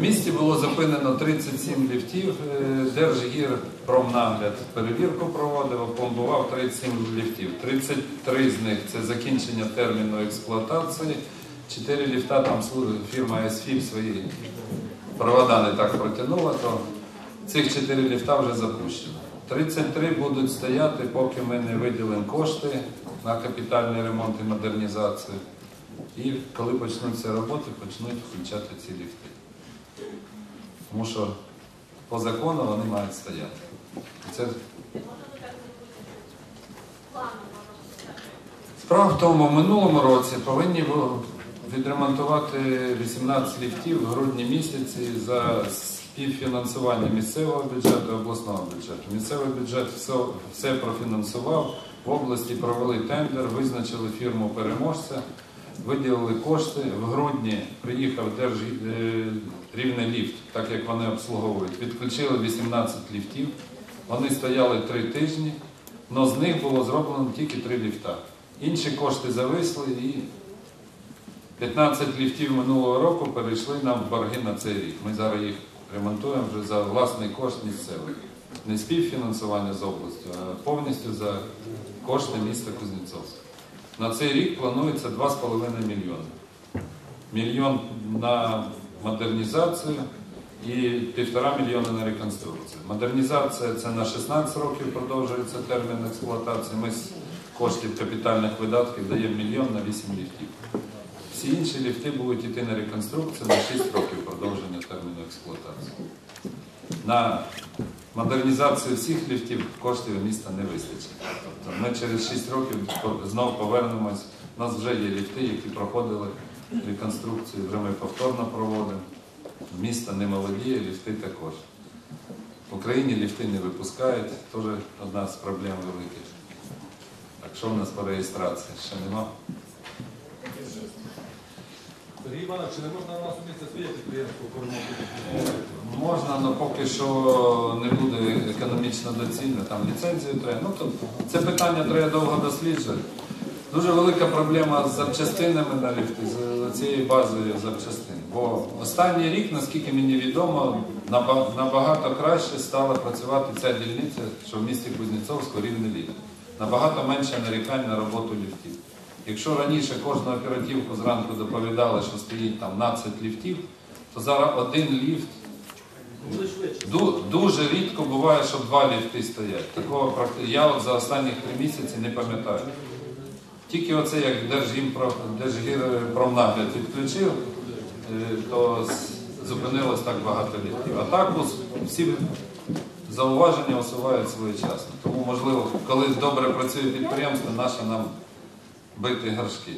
В місті було зупинено 37 ліфтів. Е, Держгір промнагляд перевірку проводив, опломбував 37 ліфтів. 33 з них це закінчення терміну експлуатації. 4 ліфта там фірма СФІП свої провода не так протягнула, то цих 4 ліфта вже запущено. 33 будуть стояти, поки ми не виділимо кошти на капітальний ремонт і модернізацію. І коли почнуться роботи, почнуть включати ці ліфти. Тому що по закону вони мають стояти. Це Справа в тому, в минулому році повинні відремонтувати 18 ліфтів в грудні місяці за співфінансування місцевого бюджету обласного бюджету. Місцевий бюджет все, все профінансував, в області провели тендер, визначили фірму переможця, виділили кошти. В грудні приїхав держрівний ліфт, так як вони обслуговують. Відключили 18 ліфтів. Вони стояли три тижні, але з них було зроблено тільки три ліфта. Інші кошти зависли і 15 ліфтів минулого року перейшли нам в борги на цей рік. Ми зараз їх ремонтуємо вже за власний кошт місцевий. Не співфінансування з областю, а повністю за кошти міста Кузнєцовська. На цей рік планується 2,5 мільйони. Мільйон на модернізацію і півтора мільйона на реконструкцію. Модернізація це на 16 років продовжується термін експлуатації. Ми з коштів капітальних видатків даємо мільйон на 8 ліфтів. Всі інші ліфти будуть йти на реконструкцію на 6 років продовження терміну експлуатації. На модернізацію всіх ліфтів коштів міста не вистачить. Тобто ми через 6 років знову повернемось. У нас вже є ліфти, які проходили реконструкцію, вже ми повторно проводимо. Місто не молодіє, ліфти також. В Україні ліфти не випускають, теж одна з проблем великих. Так що в нас по реєстрації? Ще нема? Сергій Іванович, чи не можна на нас місці своє підприємство оформити? Можна, але поки що не буде економічно доцільно, там ліцензію треба. Ну, то це питання треба довго досліджувати. Дуже велика проблема з запчастинами на ліфти, з цією базою запчастин. Бо останній рік, наскільки мені відомо, набагато краще стала працювати ця дільниця, що в місті Кузнєцовську рівний ліфт. Набагато менше нарікань на роботу ліфтів. Якщо раніше кожну оперативку зранку доповідали, що стоїть там 12 ліфтів, то зараз один ліфт Дуже рідко буває, що два ліфти стоять. Такого я от за останні три місяці не пам'ятаю. Тільки оце як Держгірпромнагляд відключив, е, то зупинилось так багато ліфтів. А так всі зауваження усувають своєчасно. Тому, можливо, коли добре працює підприємство, наше нам бити горшки.